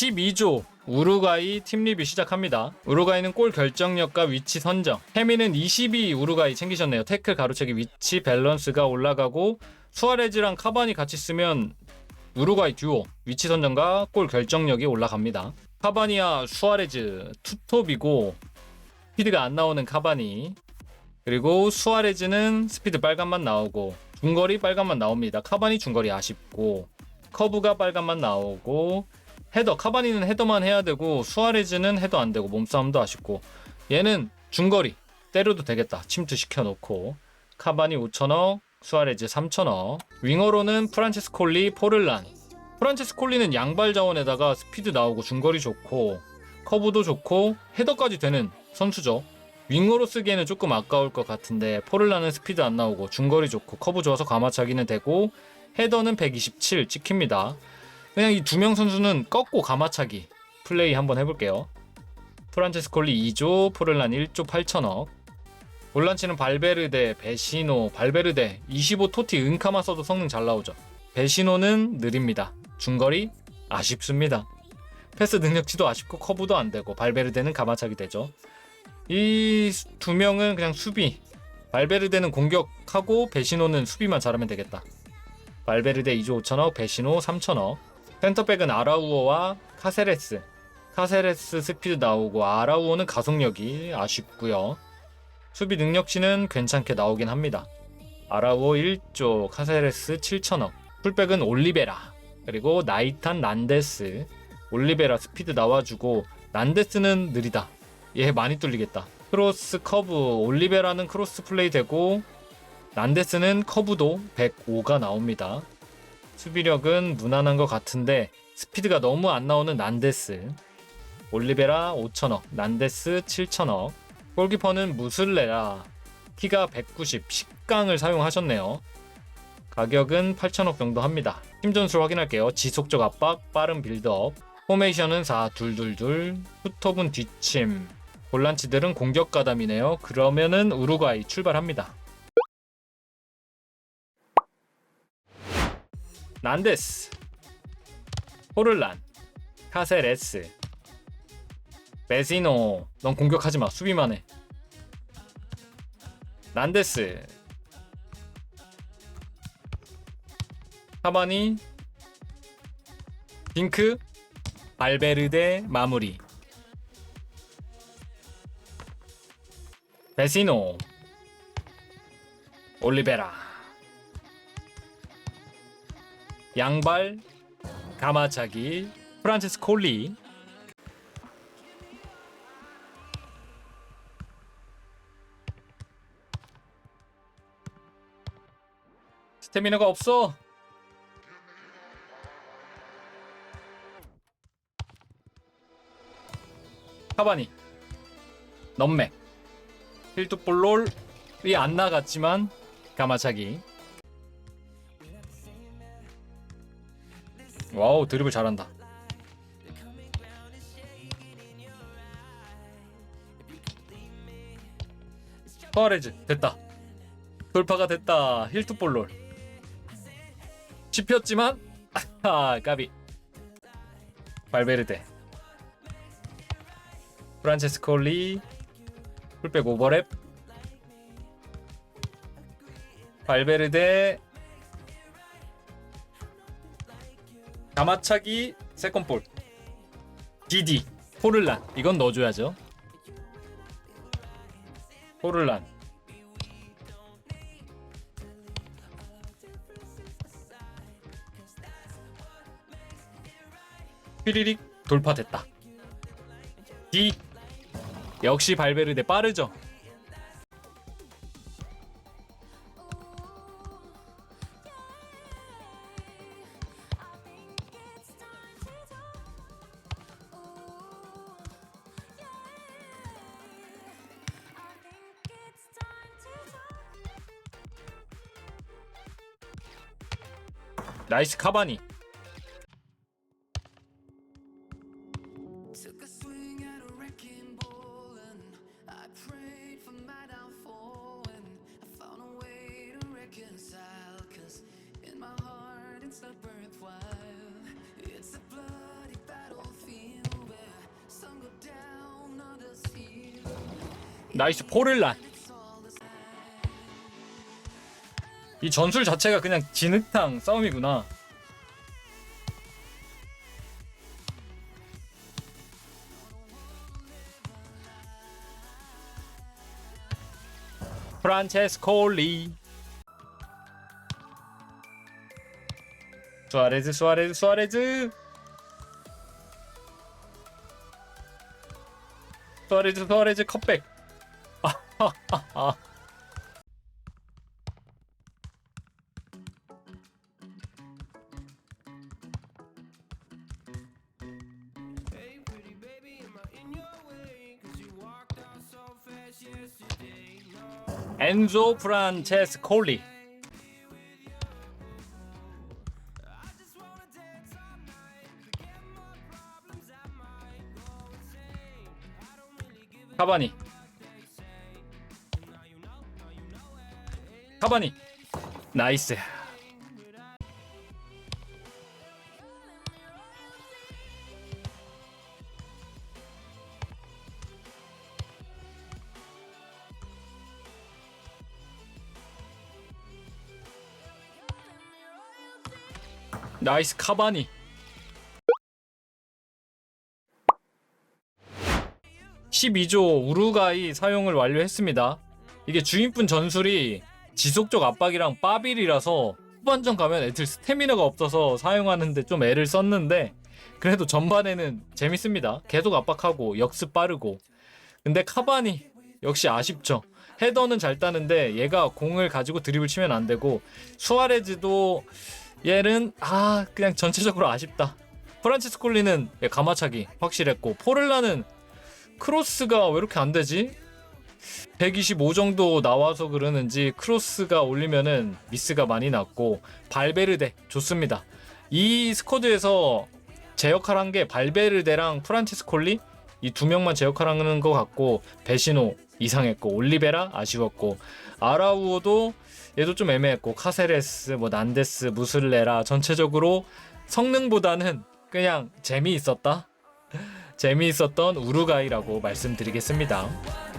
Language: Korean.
12조 우루과이 팀 리뷰 시작합니다. 우루과이는 골 결정력과 위치 선정. 케미는 22 우루과이 챙기셨네요. 태클 가로채기 위치 밸런스가 올라가고 수아레즈랑 카바니 같이 쓰면 우루과이 듀오 위치 선정과 골 결정력이 올라갑니다. 카바니와 수아레즈 투톱이고 스피드가 안 나오는 카바니 그리고 수아레즈는 스피드 빨간만 나오고 중거리 빨간만 나옵니다. 카바니 중거리 아쉽고 커브가 빨간만 나오고 헤더 카바니는 헤더만 해야 되고 수아레즈는 헤더 안 되고 몸싸움도 아쉽고 얘는 중거리 때려도 되겠다. 침투 시켜놓고 카바니 5천억 수아레즈 3천억 윙어로는 프란체스콜리 포를란. 프란체스콜리는 양발 자원에다가 스피드 나오고 중거리 좋고 커브도 좋고 헤더까지 되는 선수죠. 윙어로 쓰기에는 조금 아까울 것 같은데 포를란은 스피드 안 나오고 중거리 좋고 커브 좋아서 가마차기는 되고 헤더는 127 찍힙니다 그냥 이 두 명 선수는 꺾고 가마차기 플레이 한번 해볼게요. 프란체스콜리 2조, 포를란 1조 8천억. 볼란치는 발베르데, 베시노, 발베르데 25 토티 은카만 써도 성능 잘 나오죠. 베시노는 느립니다. 중거리 아쉽습니다. 패스 능력치도 아쉽고 커브도 안 되고 발베르데는 가마차기 되죠. 이 두 명은 그냥 수비. 발베르데는 공격하고 베시노는 수비만 잘하면 되겠다. 발베르데 2조 5천억, 베시노 3천억. 센터백은 아라우오와 카세레스. 카세레스 스피드 나오고 아라우오는 가속력이 아쉽고요. 수비 능력치는 괜찮게 나오긴 합니다. 아라우오 1조, 카세레스 7천억. 풀백은 올리베라. 그리고 나이탄 난데스. 올리베라 스피드 나와주고 난데스는 느리다. 얘 많이 뚫리겠다. 크로스 커브 올리베라는 크로스 플레이 되고 난데스는 커브도 105가 나옵니다. 수비력은 무난한 것 같은데 스피드가 너무 안 나오는 난데스. 올리베라 5천억 난데스 7천억. 골키퍼는 무슬레라. 키가 190 10강을 사용하셨네요. 가격은 8천억 정도 합니다. 팀 전술 확인할게요. 지속적 압박 빠른 빌드업. 포메이션은 4 둘둘둘. 푸톱은 뒷침. 볼란치들은 공격 가담이네요. 그러면은 우루과이 출발합니다 난데스 호를란 카세레스 베시노. 넌 공격하지 마. 수비만 해. 난데스. 카바니 빙크 발베르데 마무리. 베시노. 올리베라 양발 가마차기 프란체스 콜리. 스태미너가 없어. 카바니. 넘맥 힐투볼롤이 안 나갔지만 가마차기 와우 드리블 잘한다. 파레즈 됐다. 돌파가 됐다. 힐투볼롤. 짚혔지만 아 까비. 발베르데. 프란체스콜리. 풀백 오버랩. 발베르데 가마차기 세컨볼 디디 포를란 이건 넣어줘야죠. 포를란 휘리릭 돌파됐다. 디. 역시 발베르데 빠르죠 나이스 카바니 나이스 포를란 이 전술 자체가 그냥 진흙탕 싸움이구나. 프란체스콜리. 수아레즈 수아레즈 수아레즈. 수아레즈 수아레즈 컵백. 아하하하 엔조 프란체스 콜리. 카바니. 카바니. 나이스 나이스 카바니. (12조) 우루가이 사용을 완료했습니다. 이게 주인분 전술이 지속적 압박이랑 빠빌이라서 후반전 가면 애들 스태미너가 없어서 사용하는데 좀 애를 썼는데 그래도 전반에는 재밌습니다. 계속 압박하고 역습 빠르고. 근데 카바니 역시 아쉽죠. 헤더는 잘 따는데 얘가 공을 가지고 드립을 치면 안 되고 수아레즈도 얘는 아 그냥 전체적으로 아쉽다. 프란치스콜리는 예, 가마차기 확실했고 포를라는 크로스가 왜 이렇게 안 되지? 125 정도 나와서 그러는지 크로스가 올리면은 미스가 많이 났고 발베르데 좋습니다. 이 스쿼드에서 제 역할 한 게 발베르데랑 프란치스콜리 이 두 명만 제 역할 하는 것 같고 베시노 이상했고 올리베라 아쉬웠고 아라우오도 얘도 좀 애매했고 카세레스 뭐 난데스 무슬레라 전체적으로 성능보다는 그냥 재미있었다? 재미있었던 우루가이라고 말씀드리겠습니다